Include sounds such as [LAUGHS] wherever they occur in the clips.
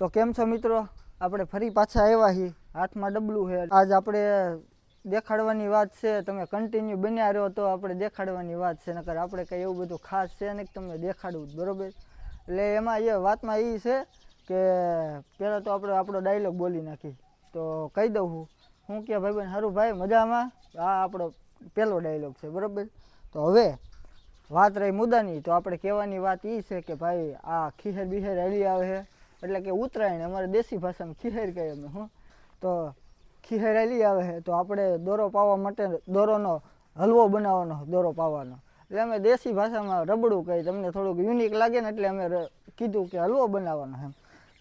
તો કેમ છો મિત્રો? આપણે ફરી પાછા આવ્યા છીએ. હાથમાં ડબલું છે. આજ આપણે દેખાડવાની વાત છે. તમે કન્ટિન્યુ બન્યા રહ્યો તો આપણે દેખાડવાની વાત છે. નકર આપણે કંઈ એવું બધું ખાસ છે નહીં તમે દેખાડવું જ, બરોબર? એટલે એમાં એ વાતમાં એ છે કે પહેલાં તો આપણે આપણો ડાયલોગ બોલી નાખી તો કહી દઉં હું. હું કે ભાઈ બેન સારું ભાઈ મજામાં? આ આપણો પહેલો ડાયલોગ છે બરોબર? તો હવે વાત રહી મુદ્દાની. તો આપણે કહેવાની વાત એ છે કે ભાઈ આ ખીહેર બિહેર હલી આવે છે. એટલે કે ઉત્તરાયણ, અમારે દેશી ભાષામાં ખીહેર કહીએ અમે, હું. તો ખીહેર હલી આવે છે, તો આપણે દોરો પાવા માટે દોરોનો હલવો બનાવવાનો દોરો પાવાનો. એટલે અમે દેશી ભાષામાં રબડું કહી તમને થોડુંક યુનિક લાગે ને એટલે અમે કીધું કે હલવો બનાવવાનો એમ.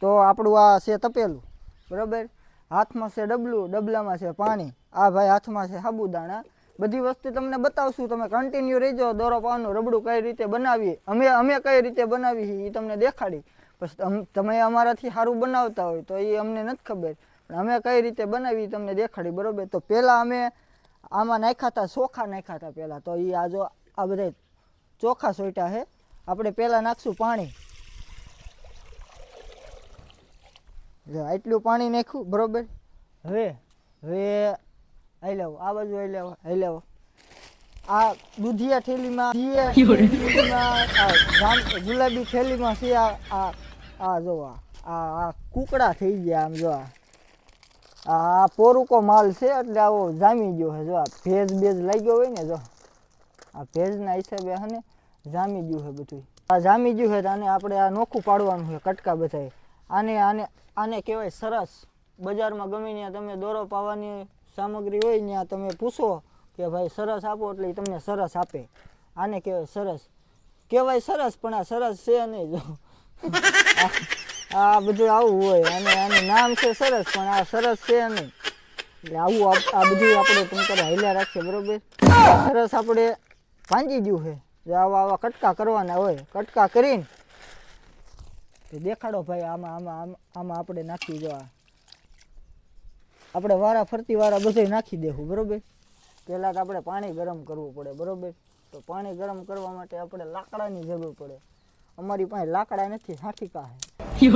તો આપણું આ છે તપેલું, બરાબર? હાથમાં છે ડબલું, ડબલામાં છે પાણી. આ ભાઈ હાથમાં છે સાબુદાણા બધી વસ્તુ તમને બતાવશું, તમે કન્ટિન્યુ રહેજો, દોરો પાવાનું, રબડું કઈ રીતે બનાવીએ, અમે અમે કઈ રીતે બનાવી એ તમને દેખાડી. પછી તમ- અમારાથી સારું બનાવતા હોય તો એ અમને નથી ખબર. પણ અમે કઈ રીતે બનાવી તમને દેખાડી બરોબર? તો પહેલાં અમે આમાં નાખ્યા હતા ચોખા નાખ્યા હતા પહેલાં તો એ આ જો આ બધા ચોખા સોઈટા છે આપણે પહેલાં નાખશું પાણી. આટલું પાણી નાખ્યું બરોબર? હવે હવે આઈ લાવો આ બાજુ આવી લાવો આવી લાવો. આ દૂધિયા થેલીમાં [LAUGHS] ગુલાબી થેલીમાં છે આ આ જો આ આ કુકડા થઈ ગયા આમ જો આ. પોરુકો માલ છે એટલે આવો જામી ગયો છે જો આ ભેજ બેજ લાગ્યો હોય ને જો. આ ભેજના હિસાબે હને જામી ગયું છે બધું આ જામી ગયું છે આને આપણે આ નોખું પાડવાનું છે કટકા બધાય. આને આને આને કહેવાય સરસ. બજારમાં ગમે ત્યાં તમે દોરો પાવાની સામગ્રી હોય ત્યાં તમે પૂછો કે ભાઈ સરસ આપો એટલે તમને સરસ આપે. આને કહેવાય સરસ. કહેવાય સરસ પણ આ સરસ છે નહીં જો. આ- બધું આવું હોય. અને એનું નામ છે સરસ, પણ આ સરસ છે નહીં. એટલે આવું આ બધું આપણે ટૂંકરે હાલ્યા રાખીએ, બરોબર? સરસ આપણે ભાંજી ગયું છે. જો આવા આવા કટકા કરવાના હોય, કટકા કરીને દેખાડો ભાઈ, આમાં આમાં આમાં આપણે નાખી જવા આપણે વારા ફરતી વારા બધે નાખી દેવું બરોબર? પહેલાં તો આપણે પાણી ગરમ કરવું પડે, બરોબર? તો પાણી ગરમ કરવા માટે આપણે લાકડાની જરૂર પડે. અમારી પાસે લાકડા નથી હાથી છે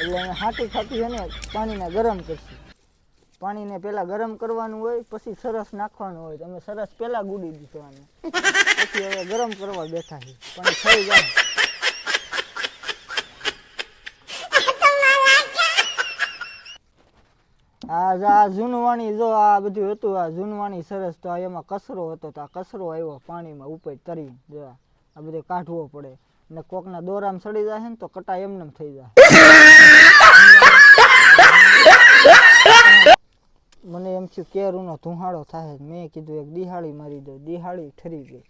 એટલે હાથી ખાતી છે પાણીને ગરમ કરશું. પાણીને પહેલાં ગરમ કરવાનું હોય પછી સરસ નાખવાનું હોય. તમે સરસ પહેલાં ગુડી દીધવાનું. પછી હવે ગરમ કરવા બેઠા છે પણ થઈ જાય આ આ જૂનવાણી જો આ બધું હતું આ જૂનવાણી સરસ તો આ એમાં કચરો હતો તો આ કચરો આવ્યો પાણીમાં ઉપર તરી જો આ બધું કાઢવો પડે. ને કોકના દોરામાં સડી જાય ને તો કટા એમને એમ થઈ જાય મને એમ થયું કેરુનો ધુહાડો થાય મેં કીધું એક દિહાળી મારી દો. દિહાળી ઠરી ગઈ.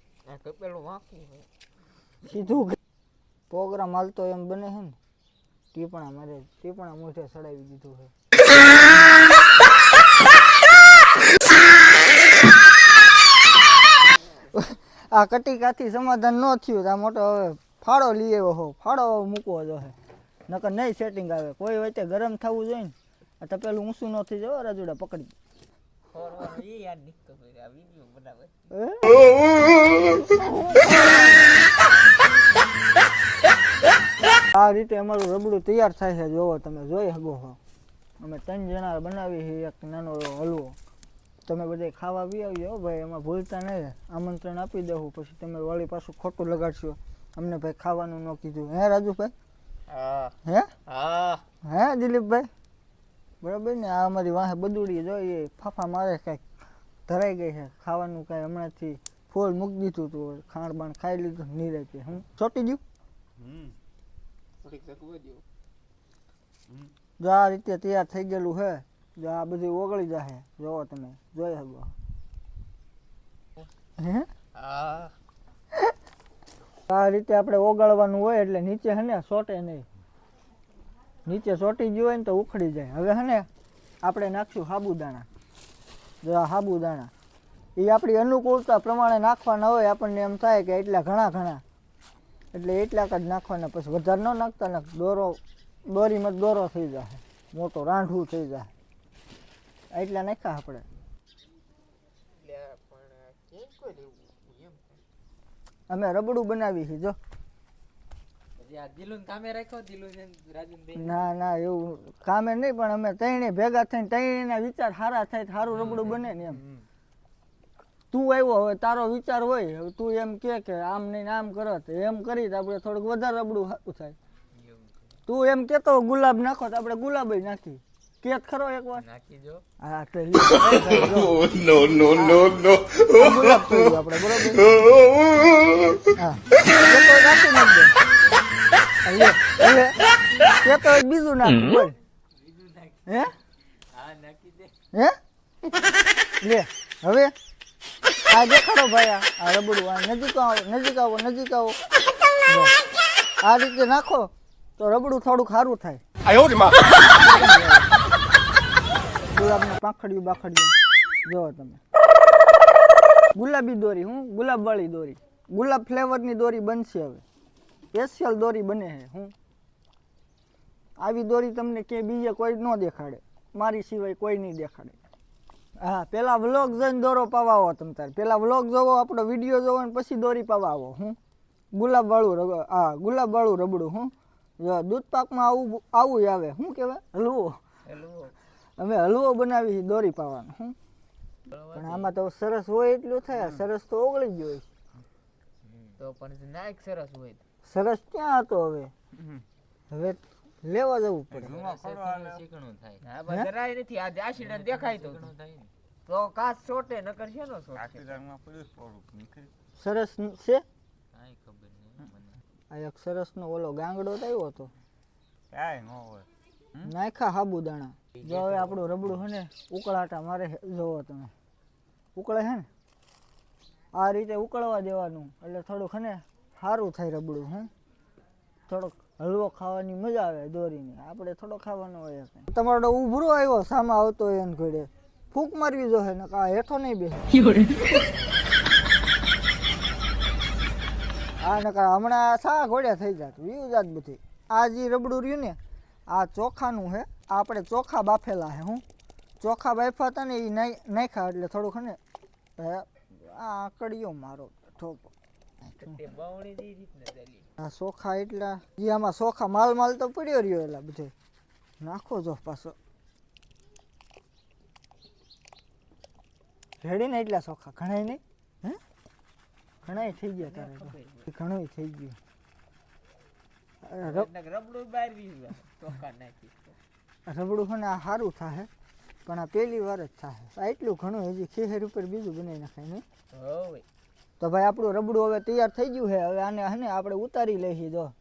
સીધું પ્રોગ્રામ હાલતો એમ બને છે ને. ટીપણા મારે ટીપણા મોઢે સડાવી દીધું છે આ કટિકાથી સમાધાન ન થયું તો આ મોટો હવે ફાળો લઈ આવ્યો હો, ફાળો મૂકવો જોઈએ નકર નહીં સેટિંગ આવે. કોઈ વચ્ચે ગરમ થવું જોઈએ ને. આ તપેલું ઊંચું ન થઈ જવા રાજુડા, પકડી. આ હે? રીતે અમારું રબડું તૈયાર થાય છે. જોવો તમે, જોઈ શકો છો. અમે ત્રણ જણા બનાવી એક નાનો હલવો. તમે બધે ખાવા બી આવજો ભાઈ એમાં ભૂલતા નહીં આમંત્રણ આપી દેવું પછી તમે વળી પાછું ખોટું લગાડશો. અમને ભાઈ ખાવાનું ન કીધું. હે રાજુભાઈ? હા. હે? હા. હે દિલીપભાઈ? બરાબર ને? આ અમારી વાહે બદુડી જોઈએ ફાફા મારે કાંઈક ધરાઈ ગઈ છે. ખાવાનું કાંઈ હમણાંથી ફૂલ મૂકી દીધું હતું ખાંડ બાણ ખાઈ લીધું નીરે કે હું ચોટી ગયું જો આ રીતે તૈયાર થઈ ગયેલું છે જો આ બધી ઓગળી જશે જોવો તમે. જોઈ શકો. હે? આ રીતે આપણે ઓગાળવાનું હોય એટલે નીચે હે ને સોટે નહીં. નીચે સોટી ગયું હોય ને તો ઉખડી જાય. હવે હે ને આપણે નાખશું સાબુદાણા જો આ સાબુદાણા એ આપણી અનુકૂળતા પ્રમાણે નાખવાના હોય આપણને એમ થાય કે એટલા ઘણા ઘણા. એટલે એટલાક જ નાખવાના પછી વધારે ન નાખતા ને દોરો દોરીમાં દોરો થઈ જશે મોટો રાંઢું થઈ જાય એટલા નાખ્યા આપણે. અમે રબડું બનાવી છે જો. ને ના ના એવું કામે નહીં પણ અમે ત્રણે ભેગા થઈને ત્રણેના વિચાર સારા થાય સારું રબડું બને ને એમ. તું આવ્યો હવે તારો વિચાર હોય. હવે તું એમ કે કે આમ નહીં આમ કરો એમ કરી તો આપણે થોડુંક વધારે રબડું સારું થાય. તું એમ કેતો ગુલાબ નાખો તો આપણે ગુલાબ નાખી કેક ખરો એકવાર નાખી જો હા તો [LAUGHS] નો નો નો નો. બીજું નાખી હે? હવે? આ દેખાડો ભાઈ આ રબડું આ નજીક આવો નજીક આવો નજીક આવો. આ રીતે નાખો તો રબડું થોડુંક સારું થાય. આયો રે માં. [LAUGHS] ગુલાબને પાંખડિયું બાખડિયું. જોવો તમે. ગુલાબી દોરી, હું ગુલાબવાળી દોરી. ગુલાબ ફ્લેવરની દોરી બનશે હવે. સ્પેશિયલ દોરી બને છે, હું. આવી દોરી તમને કે બીજે કોઈ ન દેખાડે. મારી સિવાય કોઈ નહીં દેખાડે. હા, પેલા વ્લોગ જોઈને દોરો પાવા આવો તમ તારે. પેલા વ્લોગ જોવો, આપણો વીડિયો જોવો ને પછી દોરી પાવા આવો હું. ગુલાબવાળું હા, ગુલાબવાળું રબડું, હું. દૂધ પાકમાં આવું આવું આવે. શું કહેવાય? હલવો. હેલો અમે હલવો બનાવી દોરી પાવાનો હું પણ આમાં તો સરસ હોય એટલું થાય સરસ તો ઓગળી ગયો છે. તો પણ નાયક સરસ હોય. સરસ ક્યાં હતો હવે? હવે લેવા જવું પડે. શીખણું થાય. હા? જરાય નથી આ આશીડા દેખાય તો તો. કાચ છોટે નકર છે? નો છોટે સરસ છે? કાંઈ ખબર નહીં આ એક સરસ નો ઓલો ગાંગડો થયો આવ્યો હતો. નાખા સાબુદાણા જો હવે આપણું રબડું છે ને ઉકળાટા મારે જોવો તમે. ઉકળે છે ને? આ રીતે ઉકળવા દેવાનું. એટલે થોડુંક છે ને સારું થાય રબડું હું? થોડોક હલવો ખાવાની મજા આવે દોરીને. આપણે થોડો ખાવાનો હોય તમારો ઉભરો આવ્યો સામે આવતો હોય એને ઘોડે ફૂંક મારવી જો ને કા હેઠો નહીં બેસે. આ નકા હમણાં સા ઘોડ્યા થઈ જાત વ્યુ જાત બધી. આ જે રબડું રહ્યું ને આ ચોખાનું છે આ આપણે ચોખા બાફેલા હે હું. ચોખા બાફ્યા હતા ને એ નાખ્યા એટલે થોડુંક ને આ આકડીયો મારો ઠોકો. આ ચોખા એટલા જે આમાં ચોખા માલ માલ તો પડ્યો રહ્યો એટલા બધે. નાખો જો પાછો. રેડી ને એટલા ચોખા ઘણાય નહીં? હે? ઘણાય થઈ ગયા તારે. ઘણું થઈ ગયું. રબડું બહાર વીજવા ચોખા નાખી. રબડું છે ને આ સારું થાય પણ આ પહેલી વાર જ થાય એટલું ઘણું હજી ખેહર ઉપર બીજું બનાવી નાખાય નહીં. તો ભાઈ આપણું રબડું હવે તૈયાર થઈ ગયું છે હવે આને હે આપણે ઉતારી લઈએ જો.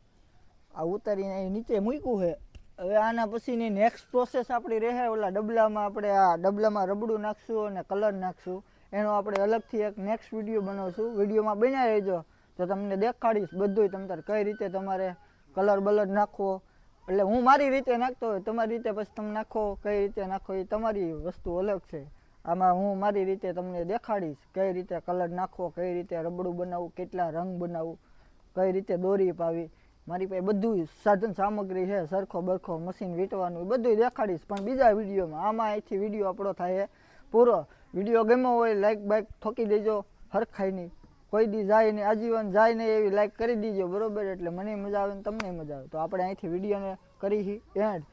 આ ઉતારીને અહીં નીચે મૂક્યું છે હવે આના પછીની નેક્સ્ટ પ્રોસેસ આપણી રહે ઓલા ડબલામાં આપણે આ ડબલામાં રબડું નાખશું અને કલર નાખશું. એનો આપણે અલગથી એક નેક્સ્ટ વીડિયો બનાવશું. વિડીયોમાં બનાવી રહેજો તો તમને દેખાડીશ બધુંય. તમ તારે કઈ રીતે તમારે કલર બલર નાખવો. એટલે હું મારી રીતે નાખતો હોય, તમારી રીતે પછી તમે નાખો, કઈ રીતે નાખો એ તમારી વસ્તુ અલગ છે. આમાં હું મારી રીતે તમને દેખાડીશ, કઈ રીતે કલર નાખવો, કઈ રીતે રબડું બનાવવું, કેટલા રંગ બનાવવું, કઈ રીતે દોરી પાવી મારી પાસે બધું સાધન સામગ્રી છે, સરખો બરખો મશીન વીંટવાનું બધું દેખાડીશ. પણ બીજા વિડીયોમાં, આમાં અહીંથી વીડિયો આપણો થાય પૂરો. વીડિયો ગમ્યો હોય લાઈક બાઈક ઠોકી દેજો, હરખાઈ નહીં. કોઈ દી જાય નહીં, આજીવન જાય નહીં એવી લાઈક કરી દીજો, બરોબર? એટલે મને મજા આવે ને તમને મજા આવે. તો આપણે અહીંથી વિડીયોને કરી એન્ડ